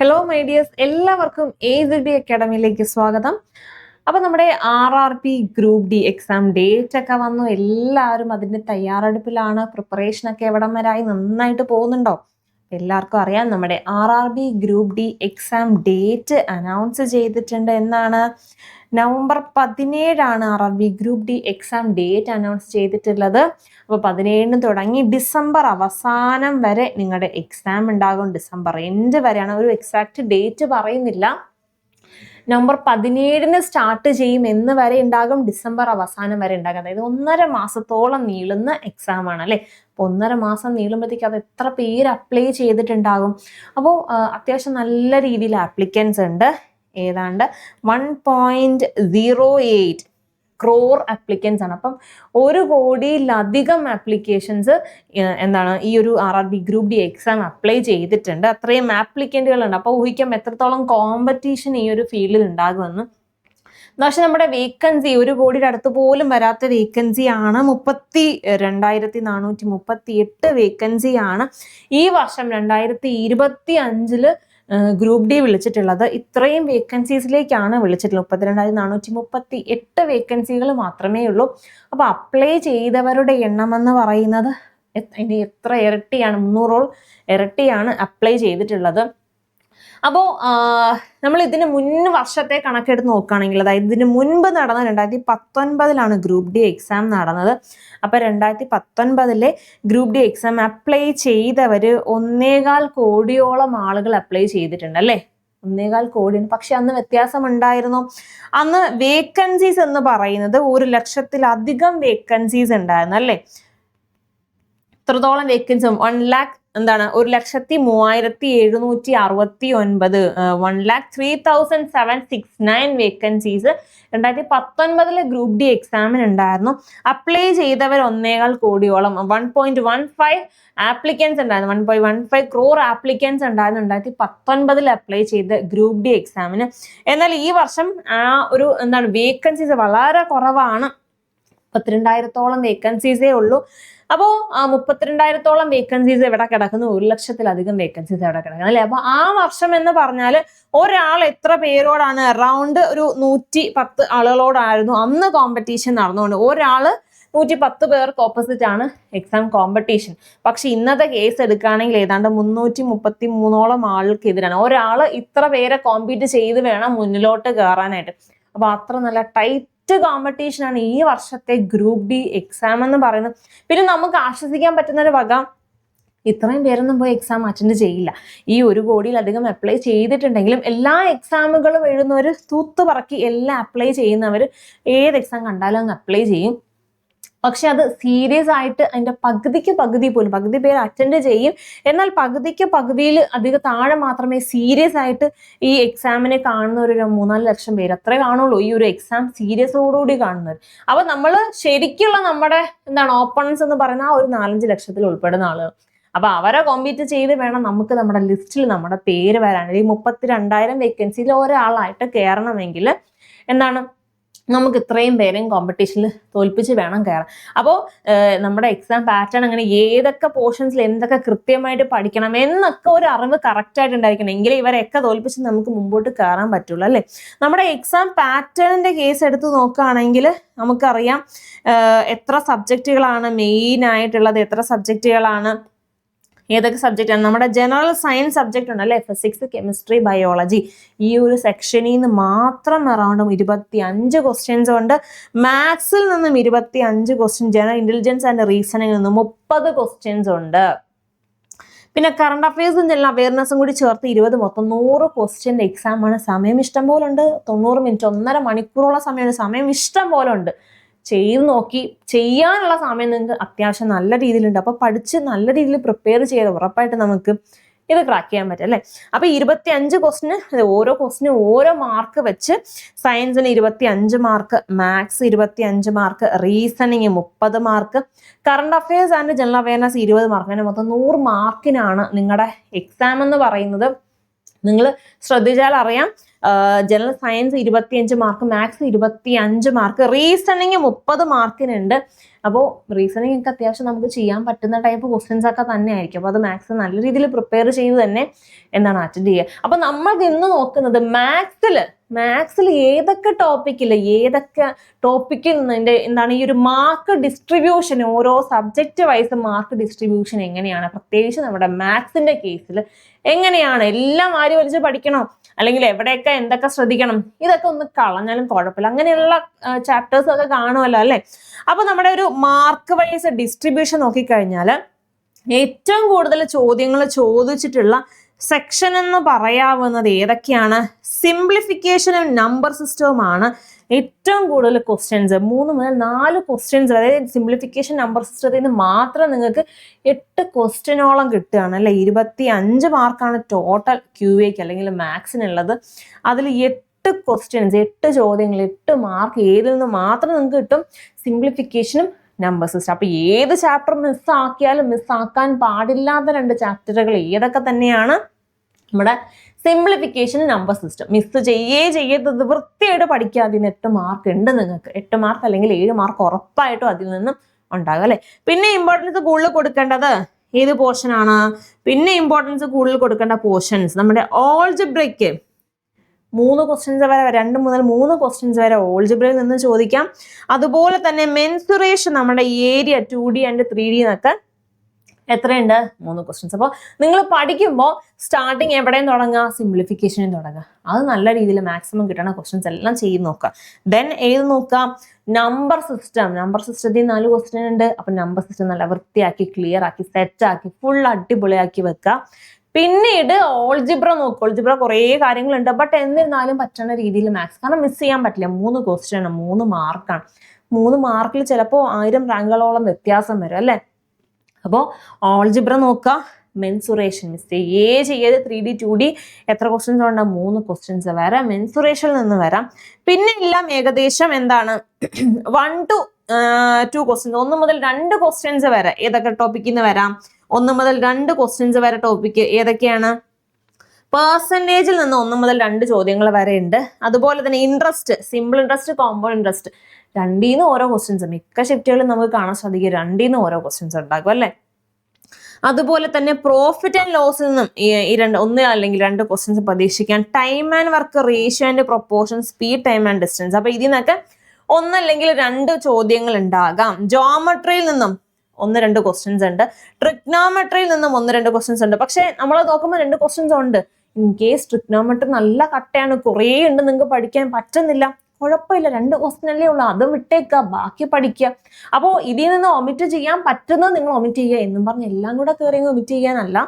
Hello my എല്ലാവർക്കും A D അക്കാഡമിയിലേക്ക് സ്വാഗതം. അപ്പോൾ നമ്മുടെ R R P group D exam date ഒക്കെ വന്നു. എല്ലാവരും അതിന്റെ തയ്യാറെടുപ്പിലാണ്. പ്രിപ്പറേഷനൊക്കെ എവിടം വരായി നന്നായിട്ട് പോകുന്നുണ്ടോ? എല്ലാവർക്കും അറിയാം. നമ്മുടെ R R B group D exam date announce ചെയ്തിട്ടുണ്ട് എന്നാണ്. November പതിനേഴാണ് R R B group D exam date announce ചെയ്തിട്ടുള്ളത്. അപ്പോൾ പതിനേഴിന് തുടങ്ങി ഡിസംബർ അവസാനം വരെ നിങ്ങളുടെ എക്സാം ഉണ്ടാകും. ഡിസംബർ എൻഡ് വരെയാണ്. ഒരു എക്സാക്റ്റ് ഡേറ്റ് പറയുന്നില്ല. നവംബർ പതിനേഴിന് സ്റ്റാർട്ട് ചെയ്യും എന്ന് വരെ ഉണ്ടാകും. ഡിസംബർ അവസാനം വരെ ഉണ്ടാകും. അതായത് ഒന്നര മാസത്തോളം നീളുന്ന എക്സാം ആണ് അല്ലേ? അപ്പോൾ ഒന്നര മാസം നീളുമ്പോഴത്തേക്ക് അത് എത്ര പേര് അപ്ലൈ ചെയ്തിട്ടുണ്ടാകും? അപ്പോൾ അത്യാവശ്യം നല്ല രീതിയിൽ ആപ്ലിക്കൻസ് ഉണ്ട്. ഏതാണ്ട് one point zero eight crore applicants ആണ്. അപ്പം ഒരു കോടിയിലധികം ആപ്ലിക്കേഷൻസ് എന്താണ് ഈ ഒരു R R B group D exam apply ചെയ്തിട്ടുണ്ട്. അത്രയും ആപ്ലിക്കന്റുകളുണ്ട് അപ്പോൾ ഊഹിക്കാം എത്രത്തോളം കോമ്പറ്റീഷൻ ഈ ഒരു ഫീൽഡിൽ ഉണ്ടാകുമെന്ന്. പക്ഷെ നമ്മുടെ വേക്കൻസി ഒരു കോടിയുടെ അടുത്ത് പോലും വരാത്ത വേക്കൻസി ആണ്. മുപ്പത്തി രണ്ടായിരത്തി നാനൂറ്റി മുപ്പത്തി എട്ട് വേക്കൻസി ആണ്. ഈ വർഷം രണ്ടായിരത്തി ഇരുപത്തി അഞ്ചിൽ ഗ്രൂപ്പ് ഡി വിളിച്ചിട്ടുള്ളത്. ഇത്രയും വേക്കൻസീസിലേക്കാണ് വിളിച്ചിട്ടുള്ളത്. മുപ്പത്തിരണ്ടായിരത്തി നാനൂറ്റി മുപ്പത്തി എട്ട് വേക്കൻസികൾ മാത്രമേ ഉള്ളൂ. അപ്പോൾ അപ്ലൈ ചെയ്തവരുടെ എണ്ണം എന്ന് പറയുന്നത് ഇനി എത്ര ഇരട്ടിയാണ്? മുന്നൂറോൾ ഇരട്ടിയാണ് അപ്ലൈ ചെയ്തിട്ടുള്ളത്. അപ്പോൾ നമ്മൾ ഇതിന് മുൻ വർഷത്തെ കണക്കെടുത്ത് നോക്കുകയാണെങ്കിൽ അതായത് ഇതിന് മുൻപ് നടന്ന രണ്ടായിരത്തി പത്തൊൻപതിലാണ് ഗ്രൂപ്പ് ഡി എക്സാം നടന്നത്. അപ്പോൾ രണ്ടായിരത്തി പത്തൊൻപതിലെ ഗ്രൂപ്പ് ഡി എക്സാം അപ്ലൈ ചെയ്തവർ ഒന്നേകാൽ കോടിയോളം ആളുകൾ അപ്ലൈ ചെയ്തിട്ടുണ്ട് അല്ലേ? ഒന്നേകാൽ കോടി പക്ഷെ അന്ന് വ്യത്യാസം ഉണ്ടായിരുന്നു അന്ന് വേക്കൻസീസ് എന്ന് പറയുന്നത് ഒരു ലക്ഷത്തിലധികം വേക്കൻസീസ് ഉണ്ടായിരുന്നു അല്ലേ? ഇത്രത്തോളം വേക്കൻസും വൺ ലാക്ക് എന്താണ്? ഒരു ലക്ഷത്തി മൂവായിരത്തി എഴുന്നൂറ്റി അറുപത്തി ഒൻപത്. One lakh three thousand seven six nine vacancies രണ്ടായിരത്തി പത്തൊൻപതിലെ ഗ്രൂപ്പ് ഡി എക്സാമിന് ഉണ്ടായിരുന്നു. അപ്ലൈ ചെയ്തവർ ഒന്നേകാൽ കോടിയോളം. One point one five applicants ഉണ്ടായിരുന്നു. One point one five crore applicants ഉണ്ടായിരുന്നു രണ്ടായിരത്തി പത്തൊൻപതിൽ അപ്ലൈ ചെയ്ത ഗ്രൂപ്പ് ഡി എക്സാമിന് എന്നാൽ ഈ വർഷം ആ ഒരു എന്താണ് വേക്കൻസീസ് വളരെ കുറവാണ്. മുപ്പത്തിരണ്ടായിരത്തോളം വേക്കൻസീസേ ഉള്ളൂ. അപ്പോൾ മുപ്പത്തിരണ്ടായിരത്തോളം വേക്കൻസീസ് എവിടെ കിടക്കുന്നു? ഒരു ലക്ഷത്തിലധികം വേക്കൻസീസ് എവിടെ കിടക്കുന്നു? അല്ലേ? അപ്പോൾ ആ വർഷം എന്ന് പറഞ്ഞാൽ ഒരാൾ എത്ര പേരോടാണ് അറൗണ്ട് ഒരു നൂറ്റി പത്ത് ആളുകളോടായിരുന്നു അന്ന് കോമ്പറ്റീഷൻ നടന്നുകൊണ്ട്. ഒരാൾ നൂറ്റി പത്ത് പേർക്ക് ഓപ്പോസിറ്റ് ആണ് എക്സാം കോമ്പറ്റീഷൻ പക്ഷെ ഇന്നത്തെ കേസ് എടുക്കുകയാണെങ്കിൽ ഏതാണ്ട് മുന്നൂറ്റി മുപ്പത്തി മൂന്നോളം ആൾക്കെതിരാണ്. ഒരാൾ ഇത്ര പേരെ കോമ്പീറ്റ് ചെയ്ത് വേണം മുന്നിലോട്ട് കയറാനായിട്ട് അപ്പോൾ അത്ര നല്ല ടൈറ്റ് ഫസ്റ്റ് കോമ്പറ്റീഷൻ ആണ് ഈ വർഷത്തെ ഗ്രൂപ്പ് ഡി എക്സാം എന്ന് പറയുന്നത്. പിന്നെ നമുക്ക് ആശ്വസിക്കാൻ പറ്റുന്ന ഒരു വക ഇത്രയും പേരൊന്നും പോയി എക്സാം അറ്റൻഡ് ചെയ്യില്ല. ഈ ഒരു കോടിയിലധികം അപ്ലൈ ചെയ്തിട്ടുണ്ടെങ്കിലും എല്ലാ എക്സാമുകളും എഴുതുന്നവർ തൂത്ത് പറക്കി എല്ലാം അപ്ലൈ ചെയ്യുന്നവർ ഏത് എക്സാം കണ്ടാലും അപ്ലൈ ചെയ്യും. പക്ഷെ അത് സീരിയസ് ആയിട്ട് അതിന്റെ പകുതിക്ക് പകുതി പോലും പകുതി പേര് അറ്റൻഡ് ചെയ്യും. എന്നാൽ പകുതിക്ക് പകുതിയിൽ അധികം താഴെ മാത്രമേ സീരിയസ് ആയിട്ട് ഈ എക്സാമിനെ കാണുന്ന ഒരു മൂന്നാൽ ലക്ഷം പേര് അത്രേ കാണുള്ളൂ. ഈ ഒരു എക്സാം സീരിയസോടുകൂടി കാണുന്നത് അപ്പൊ നമ്മൾ ശരിക്കുള്ള നമ്മുടെ എന്താണ് ഓപ്പണൻസ് എന്ന് പറയുന്ന ആ ഒരു നാലഞ്ച് ലക്ഷത്തിൽ ഉൾപ്പെടുന്ന ആളുകൾ അപ്പൊ അവരെ കോമ്പീറ്റ് ചെയ്ത് വേണം നമുക്ക് നമ്മുടെ ലിസ്റ്റിൽ നമ്മുടെ പേര് വരാൻ. ഈ മുപ്പത്തി രണ്ടായിരം വേക്കൻസിയിൽ ഒരാളായിട്ട് കയറണമെങ്കിൽ എന്താണ് നമുക്ക് ഇത്രയും പേരെയും കോമ്പറ്റീഷനിൽ തോൽപ്പിച്ച് വേണം കയറാൻ അപ്പോൾ നമ്മുടെ എക്സാം പാറ്റേൺ അങ്ങനെ ഏതൊക്കെ പോർഷൻസിൽ എന്തൊക്കെ കൃത്യമായിട്ട് പഠിക്കണം എന്നൊക്കെ ഒരു അറിവ് കറക്റ്റായിട്ട് ഉണ്ടായിരിക്കണം. എങ്കിൽ ഇവരെയൊക്കെ തോൽപ്പിച്ച് നമുക്ക് മുമ്പോട്ട് കയറാൻ പറ്റുള്ളൂ അല്ലേ? നമ്മുടെ എക്സാം പാറ്റേണിന്റെ കേസ് എടുത്ത് നോക്കുകയാണെങ്കിൽ നമുക്കറിയാം എത്ര സബ്ജക്റ്റുകളാണ് മെയിൻ ആയിട്ടുള്ളത് എത്ര സബ്ജക്റ്റുകളാണ് ഏതൊക്കെ സബ്ജക്റ്റാണ് നമ്മുടെ ജനറൽ സയൻസ് സബ്ജക്റ്റ് ഉണ്ട് അല്ലേ ഫിസിക്സ് കെമിസ്ട്രി ബയോളജി ഈ ഒരു സെക്ഷനിൽ നിന്ന് മാത്രം അറൗണ്ട് ഇരുപത്തി അഞ്ച് ക്വസ്റ്റ്യൻസ് ഉണ്ട് മാത്സിൽ നിന്നും ഇരുപത്തി അഞ്ച് ക്വസ്റ്റ്യൻ ജനറൽ ഇന്റലിജൻസ് ആൻഡ് റീസണിങ്ങിൽ നിന്നും മുപ്പത് ക്വസ്റ്റ്യൻസ് ഉണ്ട്. പിന്നെ കറണ്ട് അഫയേഴ്സും ചില അവയർനെസ്സും കൂടി ചേർത്ത് ഇരുപത് മൊത്തം നൂറ് ക്വസ്റ്റ്യന്റെ എക്സാം ആണ്. സമയം ഇഷ്ടം പോലെ ഉണ്ട് തൊണ്ണൂറ് മിനിറ്റ് ഒന്നര മണിക്കൂറോളം സമയമാണ് സമയം ഇഷ്ടം പോലെ ഉണ്ട് ചെയ്ത് നോക്കി. ചെയ്യാനുള്ള സമയം നിങ്ങൾക്ക് അത്യാവശ്യം നല്ല രീതിയിലുണ്ട്. അപ്പോൾ പഠിച്ച് നല്ല രീതിയിൽ പ്രിപ്പയർ ചെയ്ത് ഉറപ്പായിട്ട് നമുക്ക് ഇത് ക്രാക്ക് ചെയ്യാൻ പറ്റും അല്ലേ? അപ്പൊ ഇരുപത്തി അഞ്ച് ക്വസ്റ്റിന് ഓരോ ക്വസ്റ്റിനും ഓരോ മാർക്ക് വെച്ച് സയൻസിന് ഇരുപത്തി അഞ്ച് മാർക്ക് മാത്സ് ഇരുപത്തി അഞ്ച് മാർക്ക് റീസണിങ് മുപ്പത് mark current affairs and general awareness ഇരുപത് മാർക്ക് അങ്ങനെ മൊത്തം നൂറ് മാർക്കിനാണ് നിങ്ങളുടെ എക്സാം എന്ന് പറയുന്നത്. നിങ്ങൾ ശ്രദ്ധിച്ചാൽ അറിയാം ജനറൽ സയൻസ് ഇരുപത്തിയഞ്ച് മാർക്ക് മാത്സ് ഇരുപത്തി അഞ്ച് മാർക്ക് റീസണിങ് മുപ്പത് മാർക്കിനുണ്ട് അപ്പോൾ റീസണിങ് ഒക്കെ അത്യാവശ്യം നമുക്ക് ചെയ്യാൻ പറ്റുന്ന ടൈപ്പ് ക്വസ്റ്റ്യൻസ് ഒക്കെ തന്നെ ആയിരിക്കും അപ്പോൾ അത് മാത്സ് നല്ല രീതിയിൽ പ്രിപ്പയർ ചെയ്ത് തന്നെ എന്താണ് അറ്റൻഡ് ചെയ്യുക. അപ്പോൾ നമ്മൾ ഇന്ന് നോക്കുന്നത് മാത്സിൽ മാത്സിൽ ഏതൊക്കെ ടോപ്പിക്കിൽ ഏതൊക്കെ ടോപ്പിക്കിൽ നിന്ന് എന്താണ് ഈ ഒരു മാർക്ക് ഡിസ്ട്രിബ്യൂഷൻ ഓരോ സബ്ജക്റ്റ് വൈസ് മാർക്ക് ഡിസ്ട്രിബ്യൂഷൻ എങ്ങനെയാണ്? പ്രത്യേകിച്ച് നമ്മുടെ മാത്സിന്റെ കേസിൽ എങ്ങനെയാണ്? എല്ലാം ആര് വലിച്ച് പഠിക്കണം? അല്ലെങ്കിൽ എവിടെയൊക്കെ എന്തൊക്കെ ശ്രദ്ധിക്കണം? ഇതൊക്കെ ഒന്ന് കളഞ്ഞാലും കുഴപ്പമില്ല. അങ്ങനെയുള്ള ചാപ്റ്റേഴ്സ് ഒക്കെ കാണുമല്ലോ അല്ലേ? അപ്പൊ നമ്മുടെ ഒരു മാർക്ക് വൈസ് ഡിസ്ട്രിബ്യൂഷൻ നോക്കിക്കഴിഞ്ഞാൽ ഏറ്റവും കൂടുതൽ ചോദ്യങ്ങൾ ചോദിച്ചിട്ടുള്ള സെക്ഷൻ എന്ന് പറയാവുന്നത് ഏതൊക്കെയാണ്? സിംപ്ലിഫിക്കേഷനും നമ്പർ സിസ്റ്റവുമാണ് ഏറ്റവും കൂടുതൽ ക്വസ്റ്റ്യൻസ് മൂന്ന് മുതൽ നാല് ക്വസ്റ്റ്യൻസ് അതായത് സിംപ്ലിഫിക്കേഷൻ നമ്പർ സിസ്റ്റത്തിൽ നിന്ന് മാത്രം നിങ്ങൾക്ക് എട്ട് ക്വസ്റ്റ്യനോളം കിട്ടുകയാണ്. അല്ലെ? ഇരുപത്തി അഞ്ച് മാർക്കാണ് ടോട്ടൽ ക്യു എക്ക് അല്ലെങ്കിൽ മാത്സിനുള്ളത് അതിൽ എട്ട് ക്വസ്റ്റ്യൻസ് എട്ട് ചോദ്യങ്ങൾ എട്ട് മാർക്ക് ഏതിൽ നിന്ന് മാത്രം നിങ്ങൾക്ക് കിട്ടും സിംപ്ലിഫിക്കേഷനും നമ്പർ സിസ്റ്റം അപ്പോൾ ഏത് ചാപ്റ്റർ മിസ്സാക്കിയാലും മിസ്സാക്കാൻ പാടില്ലാത്ത രണ്ട് ചാപ്റ്ററുകൾ ഏതൊക്കെ തന്നെയാണ്? നമ്മുടെ സിംപ്ലിഫിക്കേഷൻ നമ്പർ സിസ്റ്റം മിസ് ചെയ്യേ ചെയ്യരുത്. വൃത്തിയായിട്ട് പഠിക്കുക അതിന് എട്ട് മാർക്ക് ഉണ്ട് നിങ്ങൾക്ക്. എട്ട് മാർക്ക് അല്ലെങ്കിൽ ഏഴ് മാർക്ക് ഉറപ്പായിട്ടും അതിൽ നിന്നും ഉണ്ടാകും അല്ലെ? പിന്നെ ഇമ്പോർട്ടൻസ് കൂടുതൽ കൊടുക്കേണ്ടത് ഏത് പോർഷനാണ് പിന്നെ ഇമ്പോർട്ടൻസ് കൂടുതൽ കൊടുക്കേണ്ട പോർഷൻസ് നമ്മുടെ ഓൾജിബ്രയ്ക്ക് മൂന്ന് ക്വസ്റ്റ്യൻസ് വരെ രണ്ട് മുതൽ മൂന്ന് ക്വസ്റ്റ്യൻസ് വരെ ഓൾജിബ്രയിൽ നിന്ന് ചോദിക്കാം. അതുപോലെ തന്നെ മെൻസുറേഷൻ നമ്മുടെ area two D and three D എന്നൊക്കെ എത്രയുണ്ട്? മൂന്ന് ക്വസ്റ്റ്യൻസ് അപ്പോൾ നിങ്ങൾ പഠിക്കുമ്പോൾ സ്റ്റാർട്ടിങ് എവിടെയും തുടങ്ങുക സിംപ്ലിഫിക്കേഷനും തുടങ്ങുക. അത് നല്ല രീതിയിൽ മാക്സിമം കിട്ടണ ക്വസ്റ്റ്യൻസ് എല്ലാം ചെയ്ത് നോക്കുക. ദെൻ ഏത് നോക്കാം നമ്പർ സിസ്റ്റം നമ്പർ സിസ്റ്റത്തിൽ നാല് ക്വസ്റ്റ്യൻ ഉണ്ട്. അപ്പം നമ്പർ സിസ്റ്റം നല്ല വൃത്തിയാക്കി ക്ലിയർ ആക്കി സെറ്റ് ആക്കി ഫുൾ അടിപൊളിയാക്കി വെക്കുക. പിന്നീട് ഓൾജിബ്ര നോക്കും. ഓൾജിബ്ര കുറേ കാര്യങ്ങളുണ്ട്. ബട്ട് എന്നിരുന്നാലും പറ്റുന്ന രീതിയിൽ മാത്സ് കാരണം മിസ് ചെയ്യാൻ പറ്റില്ല. മൂന്ന് ക്വസ്റ്റ്യൻ മൂന്ന് മാർക്കാണ് മൂന്ന് മാർക്കിൽ ചിലപ്പോൾ ആയിരം റാങ്കുകളോളം വ്യത്യാസം വരും അല്ലേ? അപ്പോൾ ഓൾജിബ്ര നോക്കുക മെൻസുറേഷൻ മിസ്റ്റേക്ക് ഏ ചെയ്യത് ത്രീ ഡി ടു ഡി എത്ര ക്വസ്റ്റ്യൻസ് ഉണ്ട് മൂന്ന് ക്വസ്റ്റ്യൻസ് വരാം മെൻസുറേഷനിൽ നിന്ന് വരാം. പിന്നെ എല്ലാം ഏകദേശം എന്താണ്? വൺ ടു ടു ക്വസ്റ്റ്യൻസ് ഒന്ന് മുതൽ രണ്ട് ക്വസ്റ്റ്യൻസ് വരെ ഏതൊക്കെ ടോപ്പിക്കിൽ നിന്ന് വരാം? ഒന്ന് മുതൽ രണ്ട് ക്വസ്റ്റ്യൻസ് വരെ ടോപ്പിക്ക് ഏതൊക്കെയാണ്? പേഴ്സന്റേജിൽ നിന്ന് ഒന്ന് മുതൽ രണ്ട് ചോദ്യങ്ങൾ വരെ ഉണ്ട്. അതുപോലെ തന്നെ interest simple interest compound interest രണ്ടിൽ നിന്ന് ഓരോ ക്വസ്റ്റ്യൻസ് മിക്ക ഷിഫ്റ്റുകളും നമുക്ക് കാണാൻ ശ്രദ്ധിക്കുക രണ്ടിൽ നിന്ന് ഓരോ ക്വസ്റ്റ്യൻസ് ഉണ്ടാകും അല്ലേ? അതുപോലെ തന്നെ പ്രോഫിറ്റ് ആൻഡ് ലോസിൽ നിന്നും ഈ രണ്ട് ഒന്ന് അല്ലെങ്കിൽ രണ്ട് ക്വസ്റ്റ്യൻസ് പ്രതീക്ഷിക്കാം time and work ratio and proportion speed time and distance അപ്പൊ ഇതിൽ നിന്നൊക്കെ ഒന്നല്ലെങ്കിൽ രണ്ട് ചോദ്യങ്ങൾ ഉണ്ടാകാം. ജോമട്രിയിൽ നിന്നും ഒന്ന് രണ്ട് ക്വസ്റ്റ്യൻസ് ഉണ്ട്. ട്രിഗ്നോമെട്രിയിൽ നിന്നും ഒന്ന് രണ്ട് ക്വസ്റ്റ്യൻസ് ഉണ്ട്. പക്ഷെ നമ്മൾ നോക്കുമ്പോൾ രണ്ട് ക്വസ്റ്റ്യൻസ് ഉണ്ട്. ഇൻ കേസ് ട്രിഗ്നോമെട്രി നല്ല കട്ടയാണ് കുറേ ഉണ്ട് നിങ്ങൾക്ക് പഠിക്കാൻ പറ്റുന്നില്ല. കുഴപ്പമില്ല രണ്ട് ക്വസ്റ്റ്യൻ അല്ലേ ഉള്ളൂ. അത് വിട്ടേക്കുക ബാക്കി പഠിക്കുക. അപ്പോൾ ഇതിൽ നിന്ന് ഒമിറ്റ് ചെയ്യാൻ പറ്റുന്നത് നിങ്ങൾ ഒമിറ്റ് ചെയ്യുക എന്നും പറഞ്ഞ് എല്ലാം കൂടെ കയറി ഒമിറ്റ് ചെയ്യാനല്ല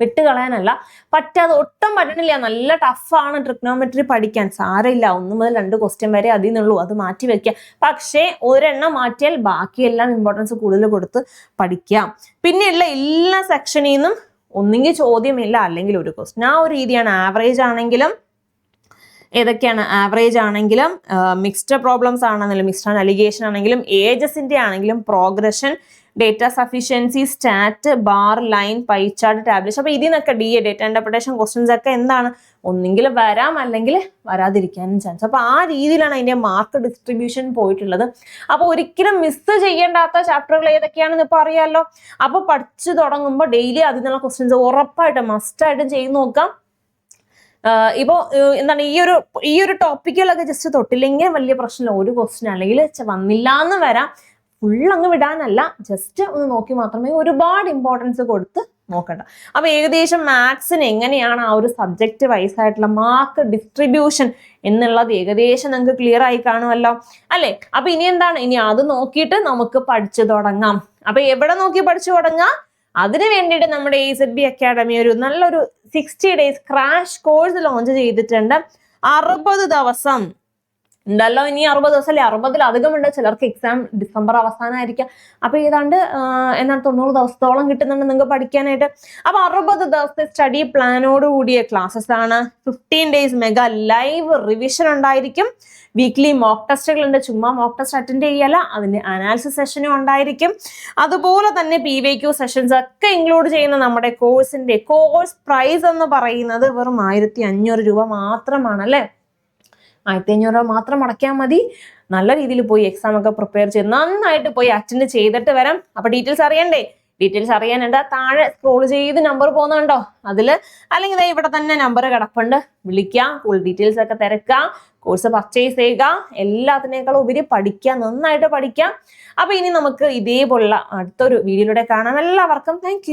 വിട്ട് കളയാനല്ല പറ്റാതെ ഒട്ടും പറ്റണില്ല. നല്ല ടഫാണ് ട്രിഗ്നോമെട്രി പഠിക്കാൻ. സാരമില്ല. ഒന്ന് മുതൽ രണ്ട് ക്വസ്റ്റ്യൻ വരെ അതിൽ നിന്നുള്ളൂ. അത് മാറ്റി വെക്കുക. പക്ഷേ ഒരെണ്ണം മാറ്റിയാൽ ബാക്കിയെല്ലാം ഇമ്പോർട്ടൻസ് കൂടുതൽ കൊടുത്ത് പഠിക്കാം. പിന്നെയുള്ള എല്ലാ സെക്ഷനിൽ നിന്നും ഒന്നെങ്കിൽ ചോദ്യമില്ല. അല്ലെങ്കിൽ ഒരു ക്വസ്റ്റ്യൻ ആ ഒരു രീതിയാണ് ആവറേജ് ആണെങ്കിലും ഏതൊക്കെയാണ് ആവറേജ് ആണെങ്കിലും മിക്സ്ഡ് പ്രോബ്ലംസ് ആണെങ്കിലും മിക്സ്ഡ് ആണ് അലിഗേഷൻ ആണെങ്കിലും ഏജസിന്റെ ആണെങ്കിലും progression data sufficiency stat bar line pie chart tablet അപ്പൊ ഇതിൽ നിന്നൊക്കെ D A data interpretation questions ഒക്കെ എന്താണ്? ഒന്നെങ്കിൽ വരാം അല്ലെങ്കിൽ വരാതിരിക്കാനും ചാൻസ് അപ്പൊ ആ രീതിയിലാണ് അതിന്റെ മാർക്ക് ഡിസ്ട്രിബ്യൂഷൻ പോയിട്ടുള്ളത്. അപ്പൊ ഒരിക്കലും മിസ് ചെയ്യേണ്ടാത്ത ചാപ്റ്ററുകൾ ഏതൊക്കെയാണെന്ന് ഇപ്പൊ അറിയാമല്ലോ അപ്പൊ പഠിച്ചു തുടങ്ങുമ്പോൾ ഡെയിലി അതിൽ നിന്നുള്ള ക്വസ്റ്റ്യൻസ് ഉറപ്പായിട്ടും മസ്റ്റായിട്ടും ചെയ്ത് നോക്കാം. ഇപ്പോൾ എന്താണ് ഈ ഒരു ഈ ഒരു ടോപ്പിക്കുകളൊക്കെ ജസ്റ്റ് തൊട്ടില്ലെങ്കിൽ വലിയ പ്രശ്നമില്ല. ഒരു ക്വസ്റ്റ്യൻ അല്ലെങ്കിൽ വന്നില്ല എന്ന് വരാം. ഫുൾ അങ്ങ് വിടാനല്ല ജസ്റ്റ് ഒന്ന് നോക്കി മാത്രമേ ഒരുപാട് ഇമ്പോർട്ടൻസ് കൊടുത്ത് നോക്കണ്ട. അപ്പൊ ഏകദേശം മാത്സിന് എങ്ങനെയാണ് ആ ഒരു സബ്ജക്റ്റ് വൈസ് ആയിട്ടുള്ള മാർക്ക് ഡിസ്ട്രിബ്യൂഷൻ എന്നുള്ളത് ഏകദേശം നിങ്ങൾക്ക് ക്ലിയർ ആയി കാണുമല്ലോ. അല്ലെ? അപ്പൊ ഇനി എന്താണ്? ഇനി അത് നോക്കിയിട്ട് നമുക്ക് പഠിച്ചു തുടങ്ങാം. അപ്പൊ എവിടെ നോക്കി പഠിച്ചു തുടങ്ങാം? അതിനു വേണ്ടിയിട്ട് നമ്മുടെ എ സെഡ് ബി അക്കാഡമി ഒരു നല്ലൊരു sixty days crash course launch ചെയ്തിട്ടുണ്ട്. അറുപത് ദിവസം. ഉണ്ടല്ലോ ഇനി അറുപത് ദിവസം അല്ലെ അറുപതിലധികം ഉണ്ട് ചിലർക്ക് എക്സാം ഡിസംബർ അവസാനമായിരിക്കാം. അപ്പൊ ഏതാണ്ട് എന്നാൽ തൊണ്ണൂറ് ദിവസത്തോളം കിട്ടുന്നുണ്ട് നിങ്ങൾക്ക് പഠിക്കാനായിട്ട്. അപ്പൊ അറുപത് ദിവസത്തെ സ്റ്റഡി പ്ലാനോട് കൂടിയ ക്ലാസ്സസ് ആണ്. Fifteen days mega live revision ഉണ്ടായിരിക്കും. വീക്ക്ലി മോക്ക് ടെസ്റ്റുകൾ ഉണ്ട് ചുമ്മാ മോക്ക് ടെസ്റ്റ് അറ്റൻഡ് ചെയ്യല അതിന്റെ അനാലിസിസ് സെഷനും ഉണ്ടായിരിക്കും. അതുപോലെ തന്നെ പി വൈ ക്യു സെഷൻസ് ഒക്കെ ഇൻക്ലൂഡ് ചെയ്യുന്ന നമ്മുടെ കോഴ്സിന്റെ കോഴ്സ് പ്രൈസ് എന്ന് പറയുന്നത് വെറും ആയിരത്തി അഞ്ഞൂറ് രൂപ മാത്രമാണ് അല്ലേ? ആയിരത്തി അഞ്ഞൂറ് രൂപ മാത്രം അടയ്ക്കാൻ മതി. നല്ല രീതിയിൽ പോയി എക്സാം ഒക്കെ പ്രിപ്പയർ ചെയ്ത് നന്നായിട്ട് പോയി അറ്റൻഡ് ചെയ്തിട്ട് വരാം. അപ്പൊ ഡീറ്റെയിൽസ് അറിയണ്ടേ? ഡീറ്റെയിൽസ് അറിയാനുണ്ട്. താഴെ സ്ക്രോൾ ചെയ്ത് നമ്പർ പോകുന്നുണ്ടോ? അതിൽ അല്ലെങ്കിൽ ഇവിടെ തന്നെ നമ്പർ കിടപ്പുണ്ട്. വിളിക്കാം ഫുൾ ഡീറ്റെയിൽസ് ഒക്കെ തിരക്കാം കോഴ്സ് പർച്ചേസ് ചെയ്യുക എല്ലാത്തിനേക്കാളും ഉപരി പഠിക്കുക നന്നായിട്ട് പഠിക്കാം. അപ്പൊ ഇനി നമുക്ക് ഇതേപോലുള്ള അടുത്തൊരു വീഡിയോയിലൂടെ കാണാം. എല്ലാവർക്കും താങ്ക്